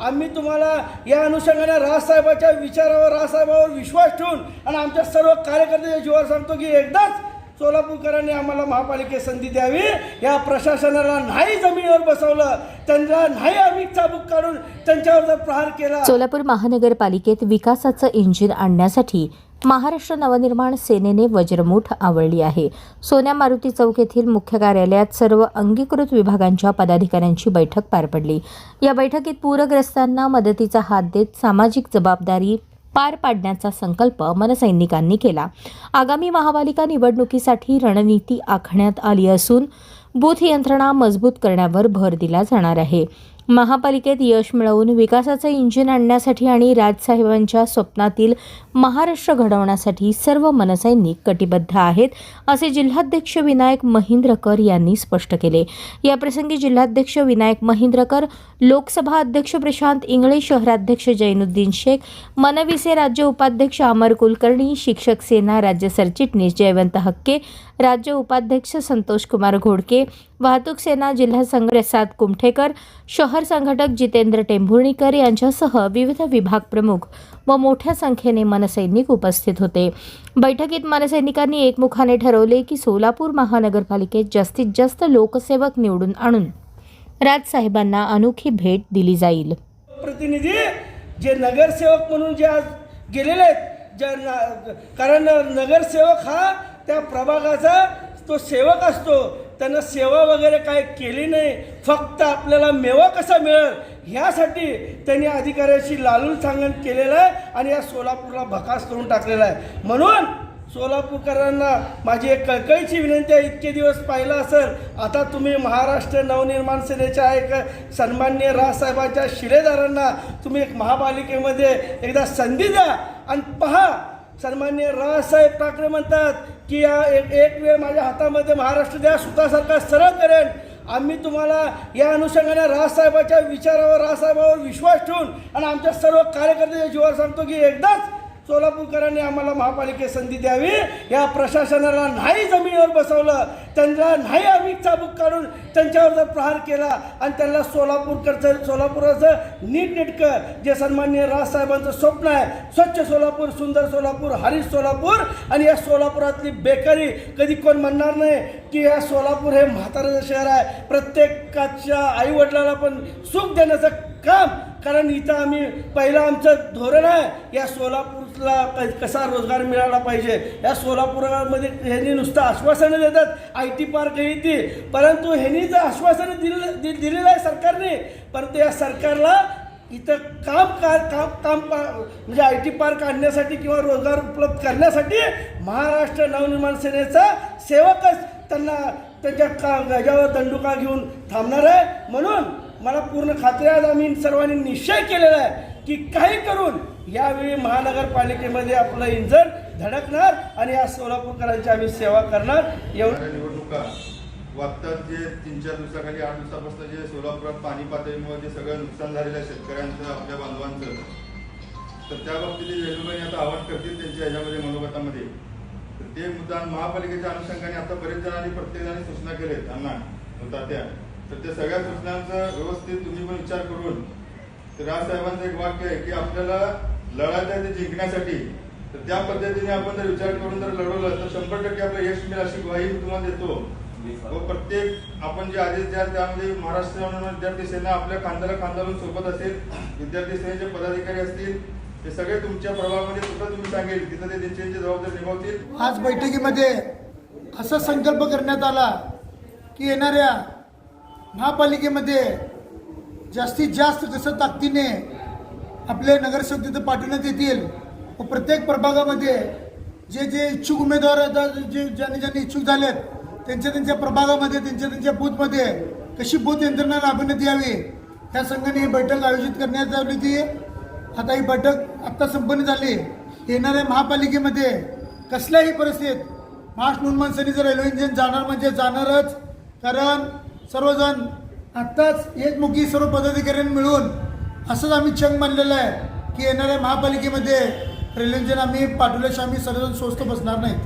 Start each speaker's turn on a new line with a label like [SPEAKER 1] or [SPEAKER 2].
[SPEAKER 1] आम्ही तुम्हाला या अनुषंगाने राजसाहेबाच्या विचारावर राजसाहेबावर विश्वास ठेवून आणि आमच्या सर्व कार्यकर्त्याच्या जीवावर सांगतो की एकदाच सोलापूरकरांनी आम्हाला महापालिकेत संधी द्यावी. या प्रशासनाला नाही जमिनीवर बसवलं त्यांना नाही आम्ही चाबूक काढून त्यांच्यावर जर प्रहार केला.
[SPEAKER 2] सोलापूर महानगरपालिकेत विकासाचं इंजिन आणण्यासाठी महाराष्ट्र नवनिर्माण सेनेने वज्रमूठ आवळली आहे. सोन्या मारुती चौक येथील मुख्य कार्यालयात सर्व अंगीकृत विभागांच्या पदाधिकाऱ्यांची बैठक पार पडली. या बैठकीत पूरग्रस्तांना मदतीचा हात देत सामाजिक जबाबदारी पार पाडण्याचा संकल्प मनसैनिकांनी केला. आगामी महापालिका निवडणुकीसाठी रणनीती आखण्यात आली असून बूथ यंत्रणा मजबूत करण्यावर भर दिला जाणार आहे. महापालिकेत यश मिळवून विकासाचं इंजिन आणण्यासाठी आणि राजसाहेबांच्या स्वप्नातील महाराष्ट्र घडवण्यासाठी सर्व मनसैनिक कटिबद्ध आहेत असे जिल्हाध्यक्ष विनायक महिंद्रकर यांनी स्पष्ट केले. याप्रसंगी जिल्हाध्यक्ष विनायक महिंद्रकर लोकसभा अध्यक्ष प्रशांत इंगळे शहराध्यक्ष जैनुद्दीन शेख मनविसे राज्य उपाध्यक्ष अमर कुलकर्णी शिक्षक सेना राज्य सरचिटणीस जयवंत हक्के राज्य उपाध्यक्ष संतोष कुमार घोडके वाहतूक सेना जिल्हा संघ प्रसाद कुमठेकर शहर संघटक जितेंद्र टेंभुर्णीकर यांच्यासह विविध विभाग प्रमुख व मोठ्या संख्येने मनसैनिक उपस्थित होते. बैठकीत मनसैनिकांनी एकमुखाने ठरवले की सोलापूर महानगरपालिकेत जास्तीत जास्त लोकसेवक निवडून आणून राजसाहेबांना अनोखी भेट दिली जाईल.
[SPEAKER 1] प्रतिनिधी जे नगरसेवक म्हणून जे आज गेलेले आहेत ज्या कारण नगरसेवक हा त्या प्रभागाचा तो सेवक असतो. त्यांना सेवा वगैरे काय केली नाही फक्त आपल्याला मेवा कसा मिळेल ह्यासाठी त्यांनी अधिकाऱ्याशी लालून सांगण केलेलं आहे आणि या सोलापूरला भकास करून टाकलेला आहे. म्हणून सोलापूरकरांना माझी एक कळकळीची विनंती आहे इतके दिवस पाहिलं असेल आता तुम्ही महाराष्ट्र नवनिर्माण सेनेच्या एक सन्मान्य राजसाहेबांच्या शिलेदारांना तुम्ही एक महापालिकेमध्ये एकदा संधी द्या आणि पहा सन्मान्य राजसाहेब ठाकरे म्हणतात की या एक एक वेळ माझ्या हातामध्ये महाराष्ट्र द्या सुतासारखा सरळ करेन. आम्ही तुम्हाला या अनुषंगाने राजसाहेबाच्या विचारावर राजसाहेबावर विश्वास ठेवून आणि आमच्या सर्व कार्यकर्त्याच्या जीवावर सांगतो की एकदाच सोलापूरकरांनी आम्हाला महापालिकेत संधी द्यावी. या प्रशासनाला नाही जमिनीवर बसवलं. त्यांना नाही आम्ही चाबूक काढून त्यांच्यावर जर प्रहार केला आणि त्यांना सोलापूरकडचं सोलापुराचं नीटनेटकं जे सन्मान्य राजसाहेबांचं स्वप्न आहे स्वच्छ सोलापूर सुंदर सोलापूर हरीश सोलापूर आणि या सोलापुरातली बेकारी कधी कोण म्हणणार नाही की या सोलापूर हे म्हाताराचं शहर आहे. प्रत्येकाच्या आईवडिलाला पण सुख देण्याचं काम कारण इथं आम्ही पहिलं आमचं धोरण आहे. या सोलापूरला क- कसा रोजगार मिळाला पाहिजे? या सोलापुरामध्ये ह्यांनी नुसतं आश्वासनं देतात आय टी पार्क घेते ती परंतु ह्यांनी जर आश्वासनं दिलं दि- दिलेलं आहे सरकारने परंतु या सरकारला इथं काम का काम काम पा म्हणजे आय टी पार्क आणण्यासाठी किंवा रोजगार उपलब्ध करण्यासाठी महाराष्ट्र नवनिर्माण सेनेचा सेवकच त्यांना त्यांच्या का गजावर दंडुका घेऊन थांबणार आहे. म्हणून मला पूर्ण खात्री आज आम्ही सर्वांनी निश्चय केलेला आहे की काही करून यावेळी महानगरपालिकेमध्ये आपलं इंजन धडकणार आणि या सोलापूरकरांची आम्ही सेवा करणार. एवढं
[SPEAKER 3] निवडणुका वागतात जे तीन चार दिवसाखाली आठ दिवसापासून जे सोलापुरात पाणी पातळीमुळे जे सगळं नुकसान झालेलं आहे शेतकऱ्यांचं आपल्या बांधवांचं तर त्या बाबतीत वेणूबाई आता आवाज करतील त्यांच्या ह्याच्यामध्ये मनोगतामध्ये. तर ते मुद्दा महापालिकेच्या अनुषंगाने आता बरेच जणांनी प्रत्येक जणांनी सूचना केलेत अण्णा त्या. तर त्या सगळ्या सूचनांचा व्यवस्थित तुम्ही पण विचार करून ते राजसाहेबांचं एक वाक्य आहे की आपल्याला लढायचं आहे ते जिंकण्यासाठी. तर त्या पद्धतीने आपण जर विचार करून जर लढवलं तर शंभर टक्के आपलं यश मिळेल अशी ग्वाही मी तुम्हाला देतो. व प्रत्येक आपण जे आदेश द्याल त्यामध्ये महाराष्ट्र विद्यार्थी सेना आपल्या खांद्याला खांदा सोबत असेल विद्यार्थी सेनेचे पदाधिकारी असतील ते सगळे तुमच्या प्रभावामध्ये कुठं तुम्ही सांगेल. तिथं ते त्यांची जबाबदारी निभावतील.
[SPEAKER 4] आज बैठकीमध्ये असा संकल्प करण्यात आला की येणाऱ्या महापालिकेमध्ये जास्तीत जास्त कसं ताकदीने आपले नगरसेवक तिथं पाठवण्यात येतील व प्रत्येक प्रभागामध्ये जे जे इच्छुक उमेदवार जे ज्यांनी ज्यांनी इच्छुक झालेत त्यांच्या त्यांच्या प्रभागामध्ये त्यांच्या त्यांच्या बूथमध्ये कशी बूथ यंत्रणा राबवण्यात यावी त्या संघाने ही बैठक आयोजित करण्यात आली होती. आता ही बैठक आत्ता संपन्न झाली. येणाऱ्या महापालिकेमध्ये कसल्याही परिस्थितीत महाराष्ट्र निर्माण सेनेचं रेल्वे इंजिन जाणार म्हणजे जाणारच कारण सर्वजण आत्ताच एकमुखी सर्व पदाधिकाऱ्यांनी मिळून असंच आम्ही चंग मानलेलं आहे की येणाऱ्या महापालिकेमध्ये रेल्वे आम्ही पाठवल्याशिवाय आम्ही सर्वजण स्वस्त बसणार नाहीत.